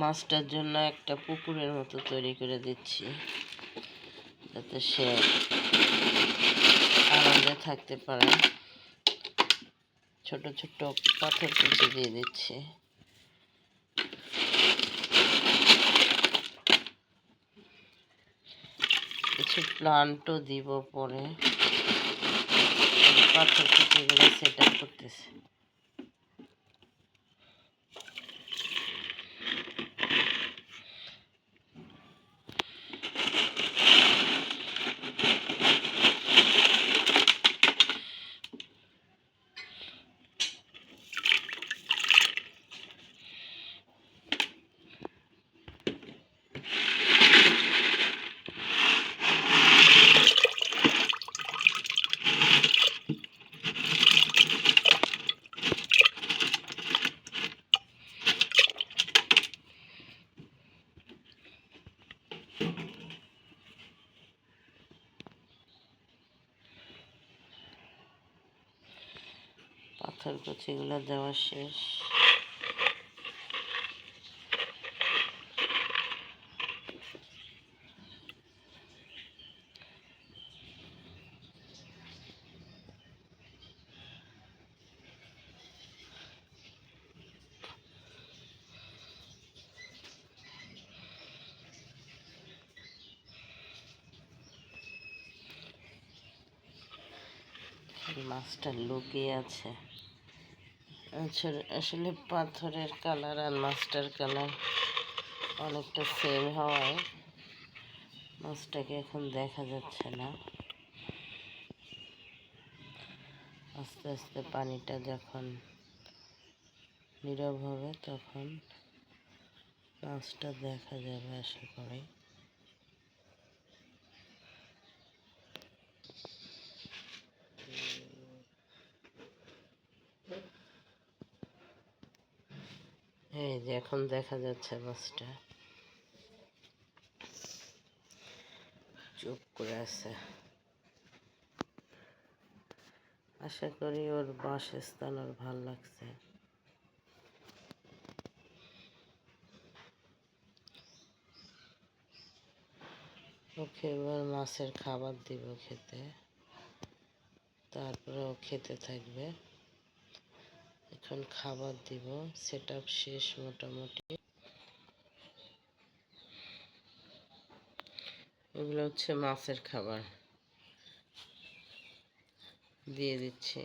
মাছটার জন্য একটা পুকুরের মতো তৈরি করে দিচ্ছি। যাতে সে আনন্দে থাকতে পারে। ছোট ছোট পাথর কুচি দিয়ে দিচ্ছি। কিছু প্লান্টও দিব পরে। পাথর কুচিগুলো সেট আপ করতেছে। পাথর কুচিগুলো দেওয়া শেষ। মাছটা লুকিয়ে আছে। আসলে আসলে পাথরের কালার আর মাছটার কালার অনেকটা সেম হওয়ায় মাছটাকে এখন দেখা যাচ্ছে না। আস্তে আস্তে পানিটা যখন নীরব হবে, তখন মাছটা দেখা যাবে আশা করি। এই যে এখন দেখা যাচ্ছে মাছটা চুপ করে আছে। আশা করি ওর বাসস্থান ওর ভালো লাগছে। ওকে এবার মাছের খাবার দিব খেতে। তারপরে ও খেতে থাকবে। এখন খাবার দিব সেট শেষ মোটামুটি। এগুলো হচ্ছে মাছের খাবার। দিয়ে দিচ্ছি।